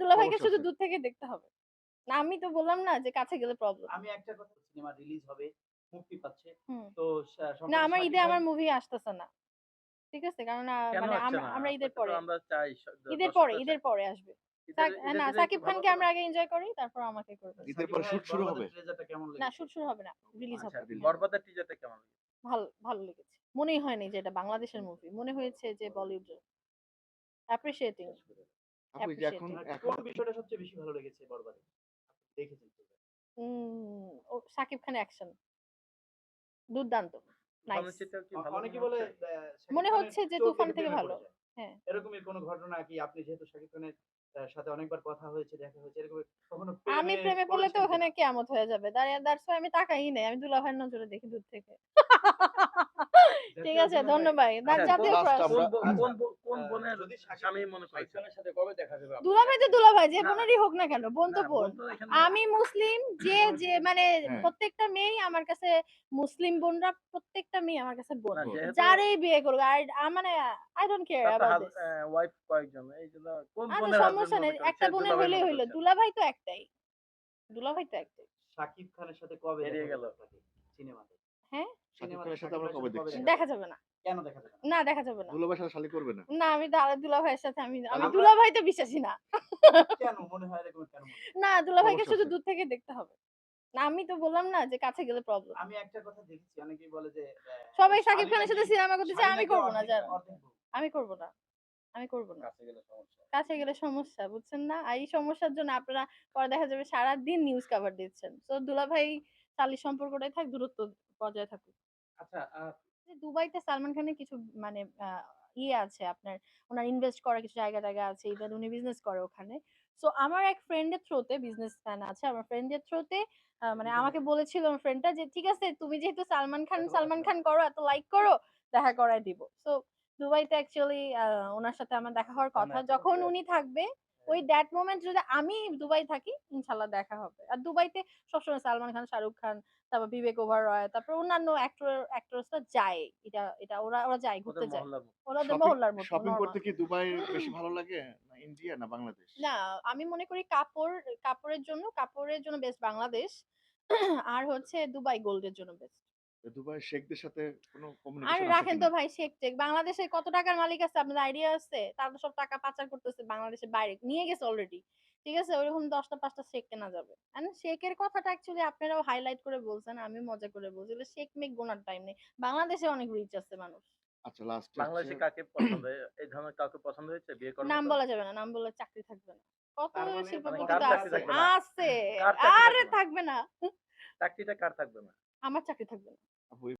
দুলাভাইকে সমস্যা শুধু দূর থেকে দেখতে হবে। না আমি তো বললাম না যে কাছে গেলে প্রবলেম। আমি একটা কথা সিনেমা রিলিজ হবে, মুক্তি পাচ্ছে। তো না আমার ঈদে আমার মুভি আসতেছে না। ঠিক আছে? কারণ মানে আমরা ঈদের পরে। আমরা চাই ঈদের পরে, ঈদের পরে আসবে। না সাকিব খানকে আমরা আগে এনজয় করি তারপর আমাকে করবে। ঈদের পরে শুট শুরু হবে? না? শুট শুরু হবে না। রিলিজ হবে। বরবাদের টিজারটা কেমন ভালো ভালো লেগেছে। মনেই হয়নি যে এটা বাংলাদেশের মুভি। মনে হয়েছে যে বলিউডের। অ্যাপ্রিশিয়েটিং। আপু যে এখন বিষয়টা সবচেয়ে বেশি ভালো লেগেছে বরবাদে? দেখেছেন তো? উম ও শাকিব খান অ্যাকশন। দুর্দান্ত। অনেকে বলে মনে হচ্ছে যে তুফান থেকে ভালো। হ্যাঁ। এরকমই কোনো ঘটনা কি আপনি যেহেতু শাকিব খানের সাথে অনেকবার কথা হয়েছে, দেখা হয়েছে এরকম কখনো আমি প্রেমে পড়লে তো ওখানে? কিয়ামত হয়ে যাবে। দ্যা দ্যাটস আমি তাকাই নাই। আমি দুলাভাইয়ের নজরে দেখি দূর থেকে। ঠিক আছে ধন্যবাদ। আচ্ছা, জাতীয়। আমরা- কোন কোন কোন আ বোনের যদি স্বামী মনে? সাথে কবে দেখা যাবে? দুলাভাই তো দুলাভাই যে না। হোক না কেন বোন তো বোন। বোন আমি মুসলিম যে যে মানে হ্যাঁ। প্রত্যেকটা মেয়েই আমার কাছে মুসলিম বোনরা প্রত্যেকটা মেয়ে আমার কাছে বোন। যারই বিয়ে করুক আর মানে I don't care about this. Wife কয়েকজন এই জন্য কোন আরে বোনের সমস্যা নেই। একটা বোনের হইল। করছে। দুলাভাই তো একটাই। দুলাভাই তো একটাই। শাকিব খানের সাথে কবে বেরিয়ে দেখা গেল। সিনেমাতে? দেখা দেখা যাবে না। কেন দেখা যাবে না? না দেখা যাবে না। দুলাভাইয়ের সাথে শালি করবে না? না আমি দুলাভাইয়ের সাথে আমি আমি দুলাভাইতে বিশ্বাসী না। কেন মনে হয় এরকম কেন না দুলাভাইকে শুধু দূর থেকে দেখতে হবে। না আমি তো বললাম না যে কাছে গেলে প্রবলেম। আমি একটা কথা দেখেছি অনেকেই বলে যে সবাই শালি খানের সাথে সিনেমা করতে চায় আমি করব না জান। আমি করব না। আমি করব না। কাছে গেলে সমস্যা। কাছে গেলে সমস্যা বুঝছেন না? এই সমস্যার জন্য আপনারা পরে দেখা যাবে সারাদিন নিউজ কভার দিচ্ছেন। তো দুলাভাই শালির সম্পর্কটাই থাক দূরত্ব বজায় থাকুক। আচ্ছা যে দুবাইতে সালমান খানের কিছু মানে ইয়ে আছে আপনার উনার ইনভেস্ট করার কিছু জায়গা-টায়গা আছে। ইভেন উনি বিজনেস করে ওখানে। সো আমার এক ফ্রেন্ডের থ্রুতে বিজনেসম্যান আছে। আমার ফ্রেন্ডের থ্রুতে মানে আমাকে বলেছিল আমার ফ্রেন্ডটা যে ঠিক আছে তুমি যেহেতু সালমান খান, সালমান খান করো এত লাইক করো দেখা করায় দিব। সো দুবাইতে অ্যাকচুয়ালি আ উনার সাথে আমার দেখা হওয়ার কথা। যখন উনি থাকবে ওই দ্যাট মোমেন্ট যদি আমি দুবাই থাকি ইনশাল্লাহ দেখা হবে। আর দুবাইতে সবসময় সালমান খান, শাহরুখ খান, তারপর বিবেক ওভার রয় তারপর অন্যান্য অ্যাক্টর অ্যাক্ট্রেসরা যায়। এটা এটা ওরা ওরা যায় ঘুরতে যায়। ওনাদের মহল্লার মতো শপিং করতে কি দুবাই বেশি ভালো লাগে না ইন্ডিয়া না বাংলাদেশ? না আমি মনে করি কাপড় কাপড়ের জন্য কাপড়ের জন্য বেস্ট বাংলাদেশ। আর হচ্ছে দুবাই গোল্ডের জন্য বেস্ট। দুবাই শেখদের সাথে কোনো কমিউনিকেশন রাখেন তো ভাই শেখ টেক। বাংলাদেশে কত টাকার মালিক আছে আপনাদের আইডিয়া আছে? তারা সব টাকা পাচার করতেছে বাংলাদেশের বাইরে। নিয়ে গেছে অলরেডি। ঠিক আছে? ওইরকম ১০ টা ৫ টা শেখ কেনা যাবে। এন্ড শেখের কথাটা অ্যাকচুয়ালি আপনারাও হাইলাইট করে বলছেন। আমি মজা করে বলছি। শেখ মেক গোনার টাইম নেই। বাংলাদেশে অনেক রিচ আছে মানুষ। আচ্ছা লাস্ট বাংলাদেশে কাকে পছন্দ এই ধরনের কাউকে পছন্দ হয়েছে বিয়ে করার নাম বলা যাবে না। নাম বললে চাকরি থাকবে না। কত মানে- শিল্পপতি মানে আছে। আছে। আরে থাকবে না? থাকবে না। চাকরিটা কার থাকবে না? আমার চাকরি থাকবে না। we